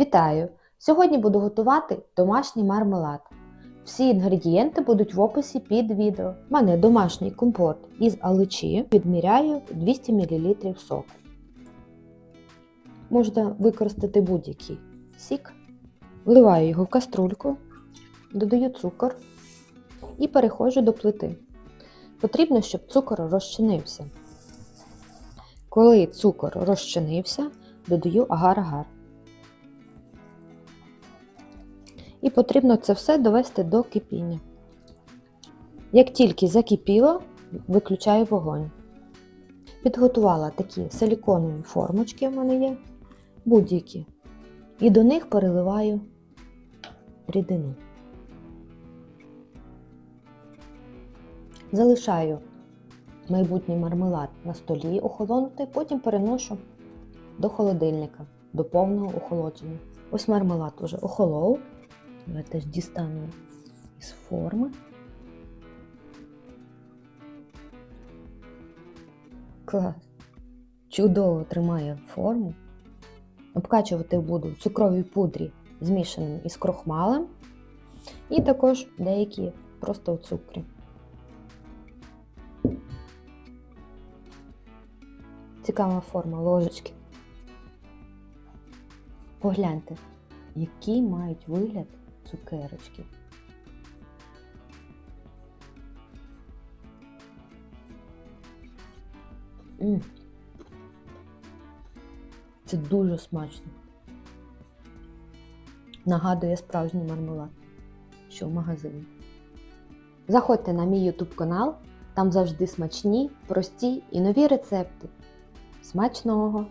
Вітаю! Сьогодні буду готувати домашній мармелад. Всі інгредієнти будуть в описі під відео. У мене домашній компот із аличі. Відміряю 200 мл соку. Можна використати будь-який сік. Вливаю його в каструльку, додаю цукор і переходжу до плити. Потрібно, щоб цукор розчинився. Коли цукор розчинився, додаю агар-агар. І потрібно це все довести до кипіння. Як тільки закипіло, виключаю вогонь. Підготувала такі силіконові формочки в мене є, будь-які. І до них переливаю рідину. Залишаю майбутній мармелад на столі охолонути, потім переношу до холодильника, до повного охолодження. Ось мармелад уже охолов. Давайте ж дістану із форми. Клас. Чудово тримає форму. Обкачувати буду в цукровій пудрі, змішаним із крохмалем. І також деякі просто у цукрі. Цікава форма ложечки. Погляньте, який мають вигляд цукерочки. М. Це дуже смачно. Нагадує справжній мармелад, що в магазині. Заходьте на мій YouTube канал, там завжди смачні, прості і нові рецепти. Смачного!